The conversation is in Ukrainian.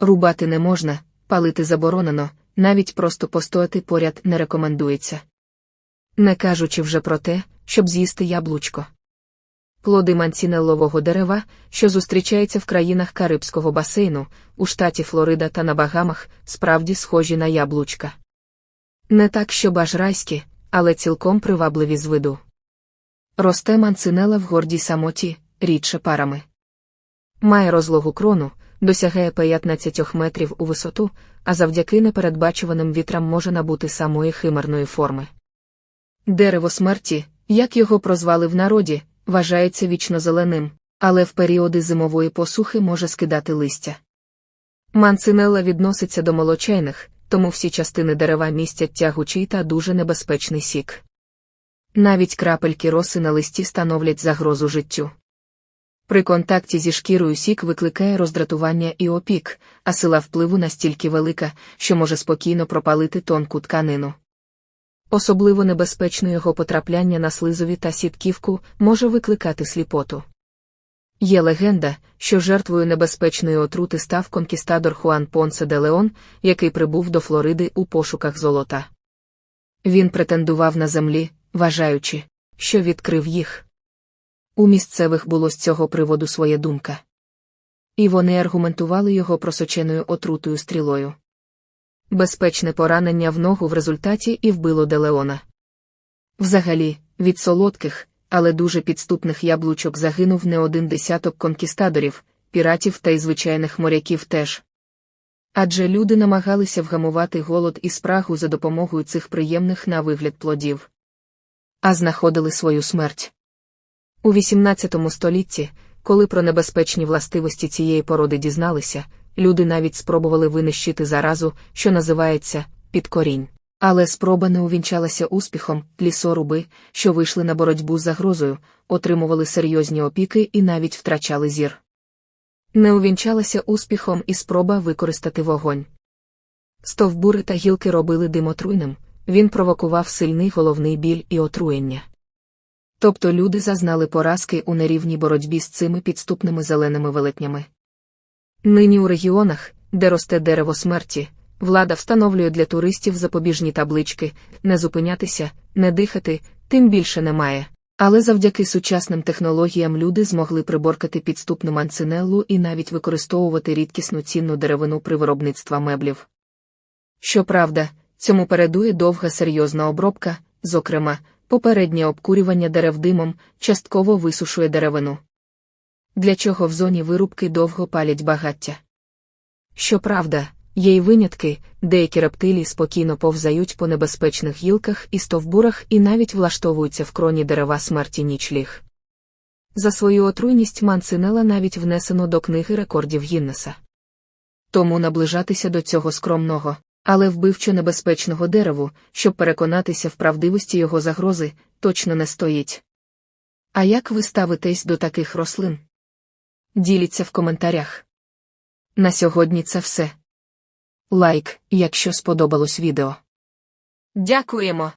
Рубати не можна, палити заборонено, навіть просто постояти поряд не рекомендується. Не кажучи вже про те, щоб з'їсти яблучко. Плоди манцінеллового дерева, що зустрічаються в країнах Карибського басейну, у штаті Флорида та на Багамах, справді схожі на яблучка. Не так, що аж райські, але цілком привабливі з виду. Росте манцинела в гордій самоті, рідше парами. Має розлогу крону, досягає 15 метрів у висоту, а завдяки непередбачуваним вітрам може набути самої химерної форми. Дерево смерті, як його прозвали в народі, вважається вічнозеленим, але в періоди зимової посухи може скидати листя. Манцинелла відноситься до молочайних, тому всі частини дерева містять тягучий та дуже небезпечний сік. Навіть крапельки роси на листі становлять загрозу життю. При контакті зі шкірою сік викликає роздратування і опік, а сила впливу настільки велика, що може спокійно пропалити тонку тканину. Особливо небезпечно його потрапляння на слизові та сітківку може викликати сліпоту. Є легенда, що жертвою небезпечної отрути став конкістадор Хуан Понсе де Леон, який прибув до Флориди у пошуках золота. Він претендував на землі, вважаючи, що відкрив їх. У місцевих було з цього приводу своя думка. І вони аргументували його просоченою отрутою стрілою. Безпечне поранення в ногу в результаті і вбило Делеона. Взагалі, від солодких, але дуже підступних яблучок загинув не один десяток конкістадорів, піратів та й звичайних моряків теж. Адже люди намагалися вгамувати голод і спрагу за допомогою цих приємних на вигляд плодів. А знаходили свою смерть. У XVIII столітті, коли про небезпечні властивості цієї породи дізналися, люди навіть спробували винищити заразу, що називається підкорінь. Але спроба не увінчалася успіхом, лісоруби, що вийшли на боротьбу з загрозою, отримували серйозні опіки і навіть втрачали зір. Не увінчалася успіхом і спроба використати вогонь. Стовбури та гілки робили дим отруйним, він провокував сильний головний біль і отруєння. Тобто люди зазнали поразки у нерівній боротьбі з цими підступними зеленими велетнями. Нині у регіонах, де росте дерево смерті, влада встановлює для туристів запобіжні таблички не зупинятися, не дихати, тим більше немає. Але завдяки сучасним технологіям люди змогли приборкати підступну манцинеллу і навіть використовувати рідкісну цінну деревину при виробництва меблів. Щоправда, цьому передує довга серйозна обробка, зокрема, попереднє обкурювання дерев димом частково висушує деревину. Для чого в зоні вирубки довго палять багаття. Щоправда, є й винятки, деякі рептилії спокійно повзають по небезпечних гілках і стовбурах і навіть влаштовуються в кроні дерева смерті нічліг. За свою отруйність манцинела навіть внесено до книги рекордів Гіннеса. Тому наближатися до цього скромного, але вбивчо небезпечного дереву, щоб переконатися в правдивості його загрози, точно не стоїть. А як ви ставитесь до таких рослин? Діліться в коментарях. На сьогодні це все. Лайк, якщо сподобалось відео. Дякуємо!